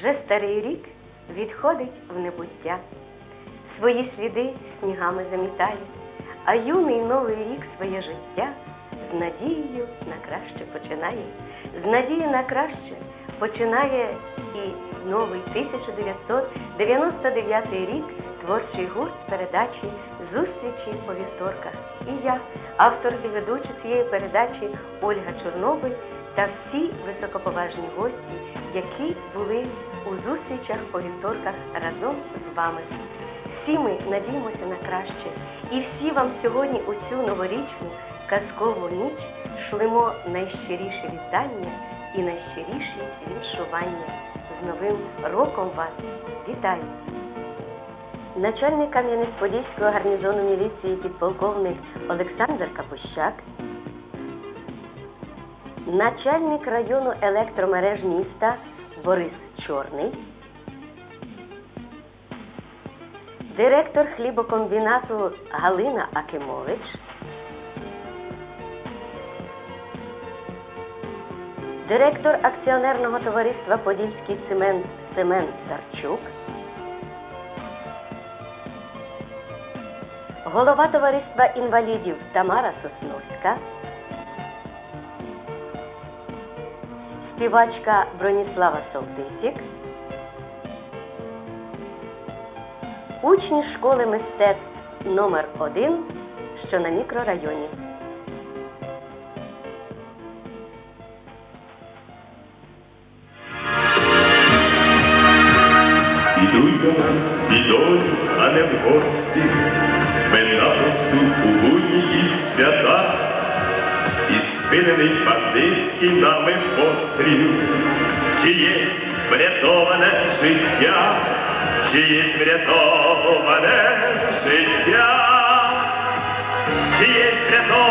вже старий рік відходить в небуття. Свої сліди снігами замітає, а юний новий рік своє життя з надією на краще починає. З надією на краще починає і новий 1999 рік творчий гурт передачі Зустрічі по вівторках. І я, автор і ведуча цієї передачі Ольга Чорнобиль та всі високоповажні гості, які були у зустрічах по вівторках разом з вами. Всі ми надіємося на краще, і всі вам сьогодні у цю новорічну казкову ніч шлемо найщиріші вітання і найщиріші віншування. З Новим роком вас вітаю! Начальник Кам'янець-Подільського гарнізону міліції підполковник Олександр Капущак, начальник району електромереж міста Борис Чорний, директор хлібокомбінату Галина Акимович, директор акціонерного товариства Подільський цемент Семен Сарчук, голова товариства інвалідів Тамара Сосновська, співачка Броніслава Солтисік, учні школи мистецтв номер 1 що на мікрорайоні. Постріл, Чи є врятоване життя, чи є врятоване життя, чи є врятоване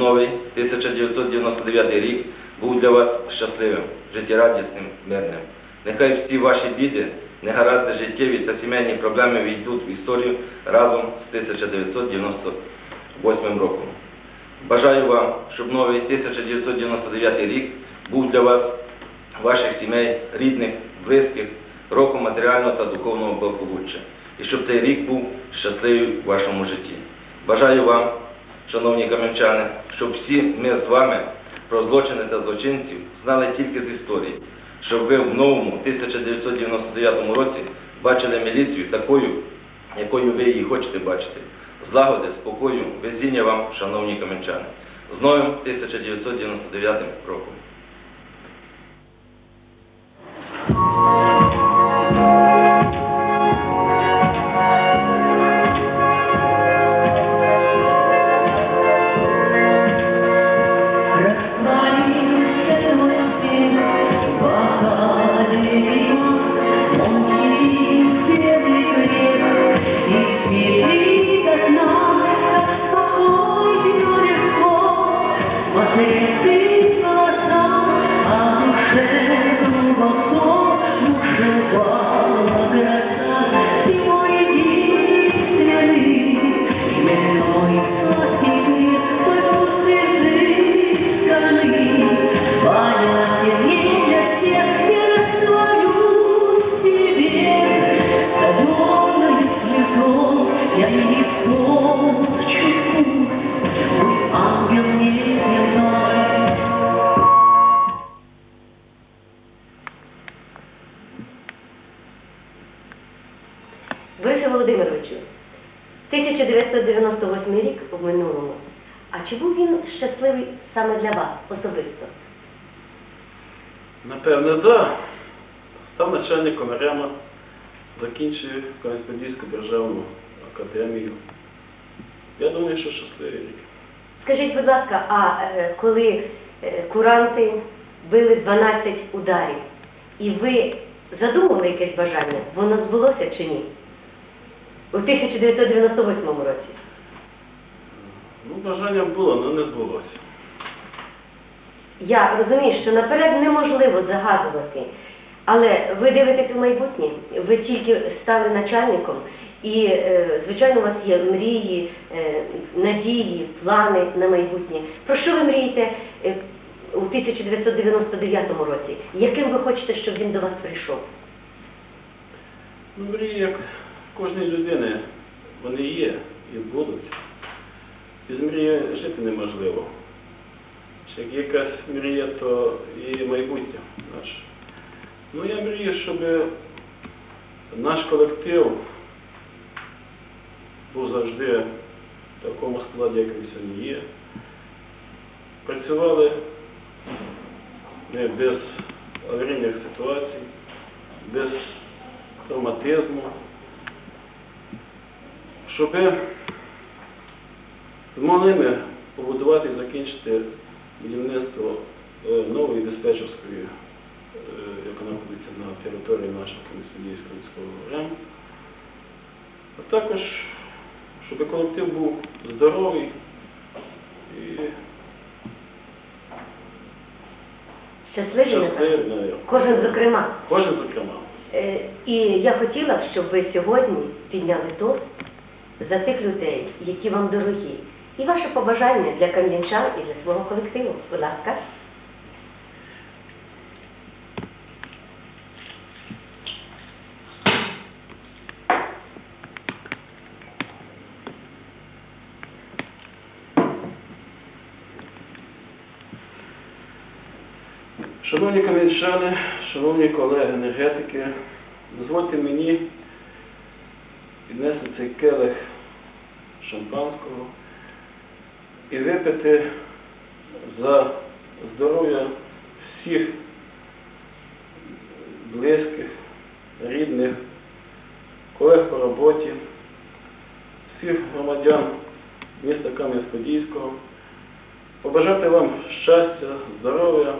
новий 1999 рік був для вас щасливим, життєрадісним, мирним. Нехай всі ваші біди, негаразди життєві та сімейні проблеми війдуть в історію разом з 1998 роком. Бажаю вам, щоб новий 1999 рік був для вас, ваших сімей, рідних, близьких, роком матеріального та духовного благополуччя. І щоб цей рік був щасливий в вашому житті. Бажаю вам, шановні кам'янчани, щоб всі ми з вами про злочини та злочинців знали тільки з історії, щоб ви в новому 1999 році бачили міліцію такою, якою ви її хочете бачити. Злагоди, спокою, везіння вам, шановні кам'янчани. З новим 1999 роком. Так. Да. Став начальником РЕМа, закінчив Кам'янець-Подільську державну академію. Я думаю, що щасливий рік. Скажіть, будь ласка, а е, коли е, куранти били 12 ударів, і ви задумали якесь бажання, воно збулося чи ні? У 1998 році. Ну, бажання було, але не збулося. Я розумію, що наперед неможливо загадувати, але ви дивитесь у майбутнє, ви тільки стали начальником, і, е, звичайно, у вас є мрії, е, надії, плани на майбутнє. Про що ви мрієте е, у 1999 році? Яким ви хочете, щоб він до вас прийшов? Ну, мрії, як кожної людини, вони є і будуть. Без мрії жити неможливо. Як якась мрія, то і майбутнє наше. Ну, я мрію, щоб наш колектив був завжди в такому складі, як він сьогодні є. Працювали ми без аварійних ситуацій, без травматизму, щоб змогли ми побудувати і закінчити будівництво е, нової диспетчерської, е, яка знаходиться на території нашого Кам'янського міського РЕМ. А також, щоб колектив був здоровий і Щасливі? щасливий. Кожен зокрема. Кожен зокрема. Е, І я хотіла б, щоб ви сьогодні підняли тост за тих людей, які вам дорогі. І ваше побажання для кам'янчан і для свого колективу. Будь ласка. Шановні кам'янчани, шановні колеги енергетики, дозвольте мені піднести цей келих шампанського і випити за здоров'я всіх близьких, рідних, колег по роботі, всіх громадян міста Кам'янець-Подільського, побажати вам щастя, здоров'я.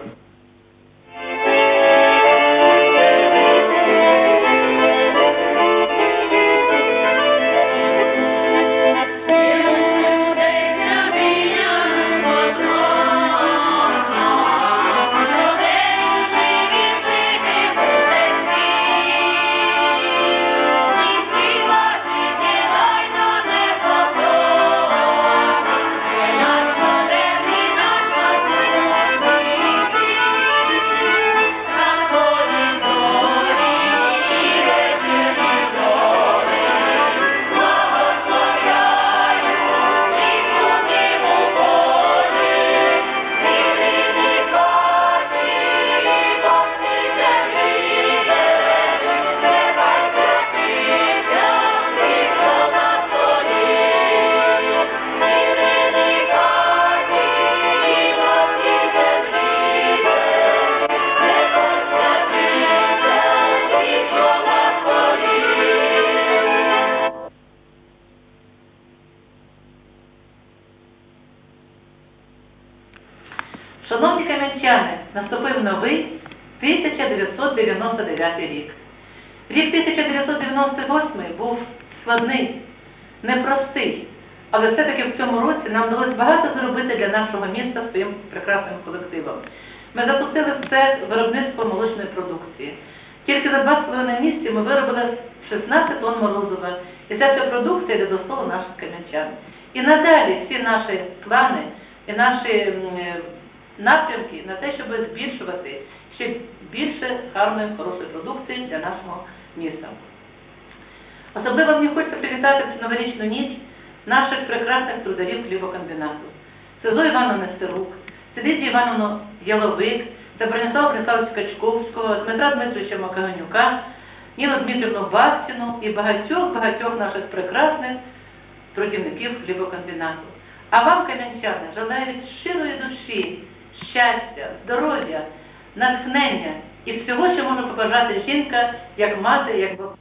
Для міста своїм прекрасним колективом. Ми запустили в це виробництво молочної продукції. Тільки за два з половиною ми виробили 16 тонн морозива, і вся ця продукція йде до столу наших кам'янчан. І надалі всі наші плани і наші е, напрямки на те, щоб збільшувати ще більше гарної, хорошої продукції для нашого міста. Особливо мені хочеться привітати цю новорічну ніч наших прекрасних трударів хлібокомбінату. Це Зою Івановну Нестерук, це Івановну Яловик, це Броніслава Бориславовича Качковського, Дмитра Дмитровича Макаганюка, Ніну Дмитрівну Бахтіну і багатьох-багатьох наших прекрасних трудівників хлібокомбінату. А вам, кам'янчани, желаю від щирої душі щастя, здоров'я, натхнення і всього, що може побажати жінка, як мати, як бабуся.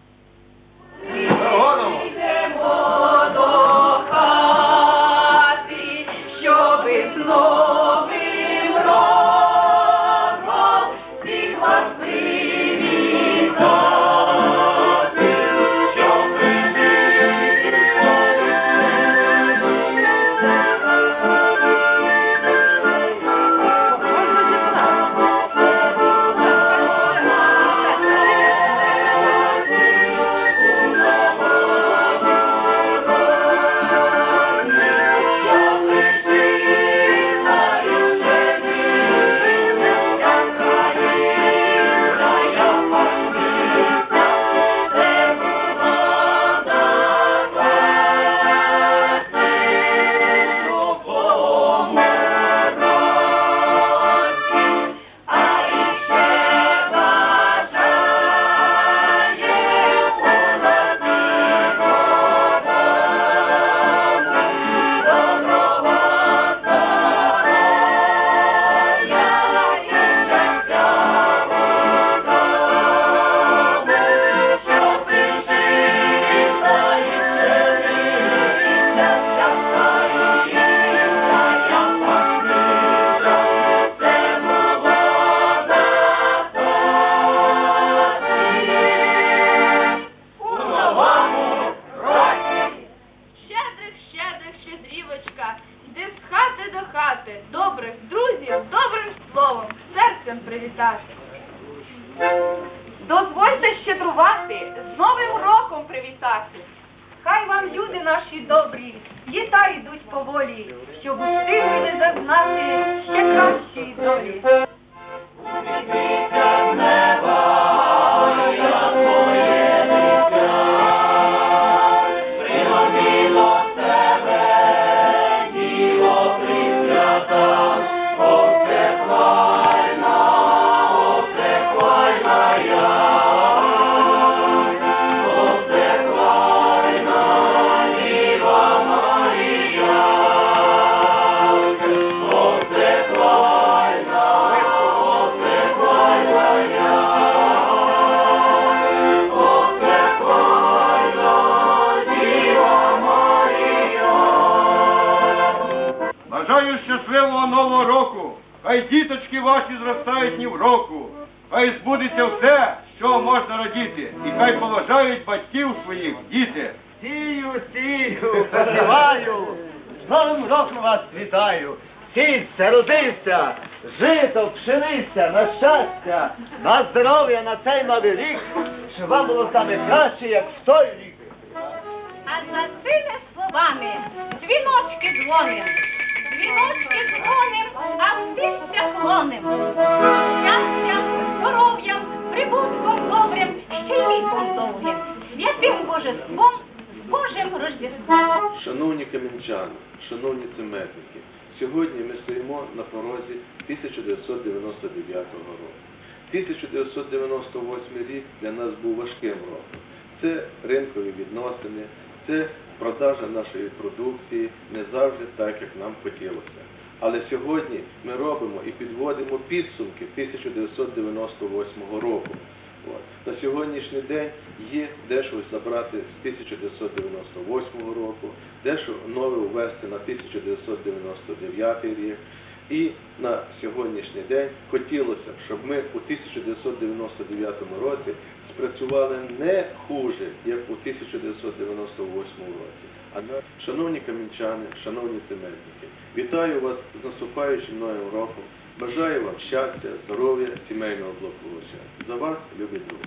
Щедрівочка, йди з хати до хати, добрих друзів, добрим словом, серцем привітати. Дозвольте щедрувати, з Новим роком привітати. Хай вам люди наші добрі, літа йдуть поволі, щоб устигли зазнати ще кращої долі. Діточки ваші зростають ні в року. Хай збудеться все, що можна радіти. І хай поважають батьків своїх діти. Сію, сію, посіваю, з Новим роком вас вітаю. Сійся, родився, жито, пшениця, на щастя, на здоров'я на цей новий рік, щоб вам було саме краще, як в той рік. А за цими словами дзвіночки дзвоним, дзвіночки дзвоним, Кам'янчани, шановні цементники, сьогодні ми стоїмо на порозі 1999 року. 1998 рік для нас був важким роком. Це ринкові відносини, це продажа нашої продукції не завжди так, як нам хотілося. Але сьогодні ми робимо і підводимо підсумки 1998 року. От. На сьогоднішній день є дещо забрати з 1998 року, дещо нове ввести на 1999 рік. І на сьогоднішній день хотілося б, щоб ми у 1999 році спрацювали не хуже, як у 1998 році. А шановні камінчани, шановні цементники, вітаю вас з наступаючим новим роком. Бажаю вам щастя, здоров'я, сімейного благополуччя. За вас, любі друзі.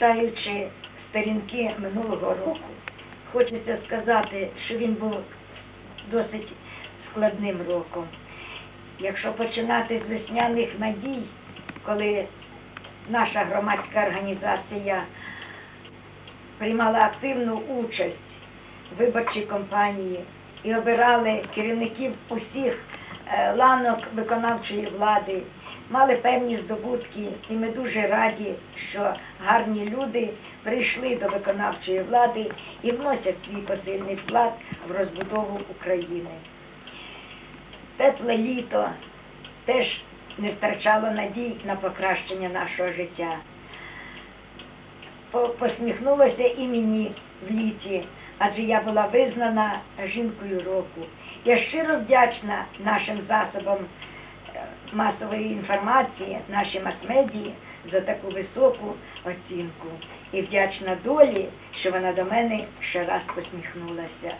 Гортаючи сторінки минулого року, хочеться сказати, що він був досить складним роком. Якщо починати з весняних надій, коли наша громадська організація приймала активну участь в виборчій кампанії і обирали керівників усіх е, ланок виконавчої влади, мали певні здобутки, і ми дуже раді, що гарні люди прийшли до виконавчої влади і вносять свій посильний вклад в розбудову України. Тепле літо теж не втрачало надій на покращення нашого життя. Посміхнулося і мені в літі, адже я була визнана жінкою року. Я щиро вдячна нашим засобам масової інформації, нашій мас-медії за таку високу оцінку. І вдячна долі, що вона до мене ще раз посміхнулася.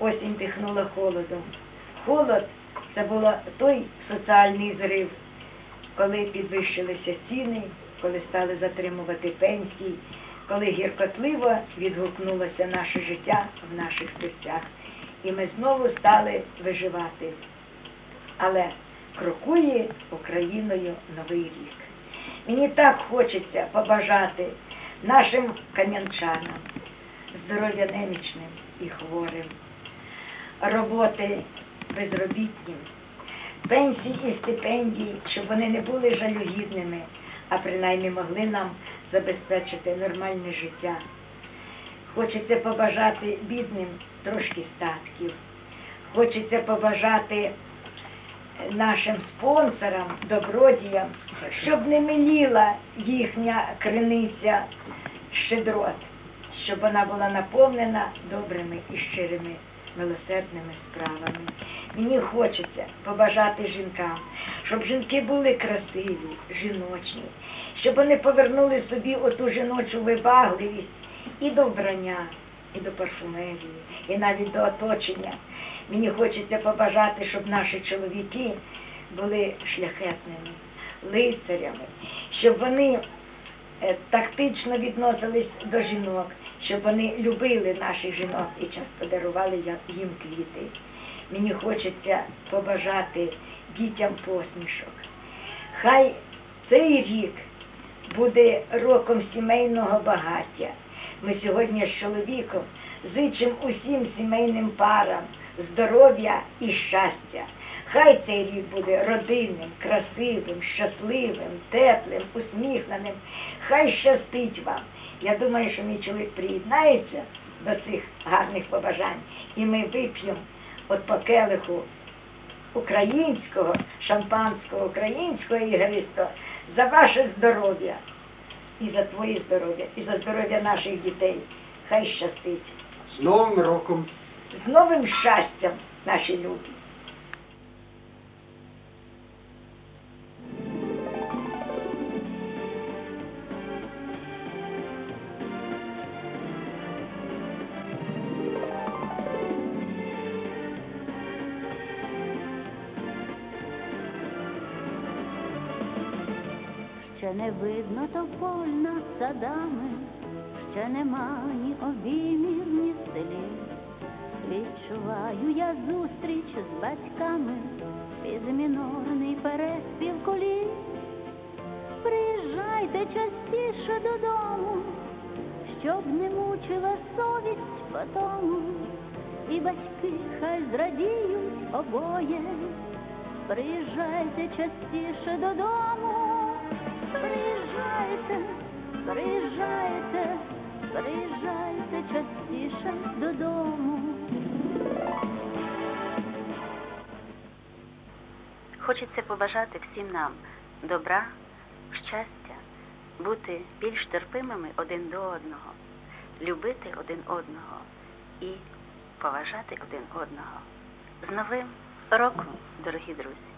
Осінь дихнула холодом. Холод це був той соціальний зрив, коли підвищилися ціни, коли стали затримувати пенсії, коли гіркотливо відгукнулося наше життя в наших серцях. І ми знову стали виживати. Але крокує Україною новий рік. Мені так хочеться побажати нашим кам'янчанам здоров'я немічним і хворим, роботи безробітнім, пенсій і стипендій, щоб вони не були жалюгідними, а принаймні могли нам забезпечити нормальне життя. Хочеться побажати бідним трошки статків. Хочеться побажати нашим спонсорам, добродіям, щоб не миліла їхня криниця щедрот, щоб вона була наповнена добрими і щирими милосердними справами. Мені хочеться побажати жінкам, щоб жінки були красиві, жіночні, щоб вони повернули собі оту жіночу вибагливість і до вбрання, і до парфумерії, і навіть до оточення. Мені хочеться побажати, щоб наші чоловіки були шляхетними, лицарями, щоб вони е, тактично відносились до жінок, щоб вони любили наших жінок і часто дарували їм квіти. Мені хочеться побажати дітям посмішок. Хай цей рік буде роком сімейного багаття. Ми сьогодні з чоловіком зичимо усім сімейним парам здоров'я і щастя. Хай цей рік буде родинним, красивим, щасливим, теплим, усміхненим. Хай щастить вам. Я думаю, що мій чоловік приєднається до цих гарних побажань, і ми вип'ємо от по келиху українського, шампанського, українського ігристого за ваше здоров'я і за твоє здоров'я, і за здоров'я наших дітей. Хай щастить. З Новим роком! З новим щастям, наші любі. Ще не видно тополь над садами, ще нема ні обіймів, ні слів. Відчуваю я зустріч з батьками, під мінорний переспів коліс. Приїжджайте частіше додому, щоб не мучила совість потому. І батьки хай зрадіють обоє. Приїжджайте частіше додому. Приїжджайте, приїжджайте, приїжджайте частіше додому. Хочеться побажати всім нам добра, щастя, бути більш терпимими один до одного, любити один одного і поважати один одного. З Новим роком, дорогі друзі!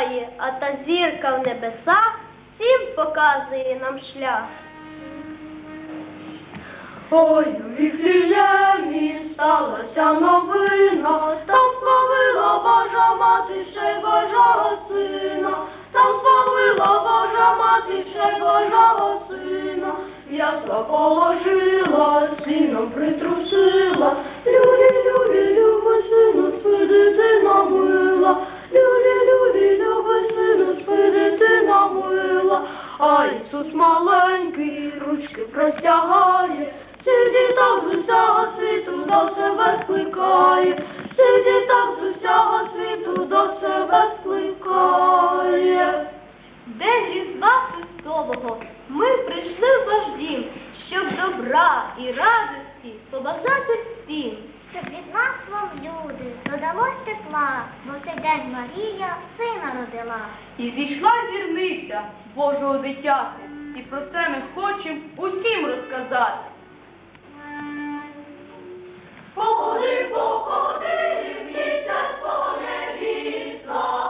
сяє, а та зірка в небесах всім показує нам шлях. Ой, у Віфліємі сталася новина, там славила Божа мати ще й Божого сина, там славила Божа мати ще й Божого сина, ясла положила, сином притрусила, Люди, любі, люби сину, дитина мила. Люди, люди, новесину спиритина мила, а Ісус маленький ручки простягає, Сиді там, з усього світу до себе скликає, Сиді там з усього світу до себе скликає. Божого дитяти, і про це ми хочемо усім розказати. Походи, походи, місяць поле літо,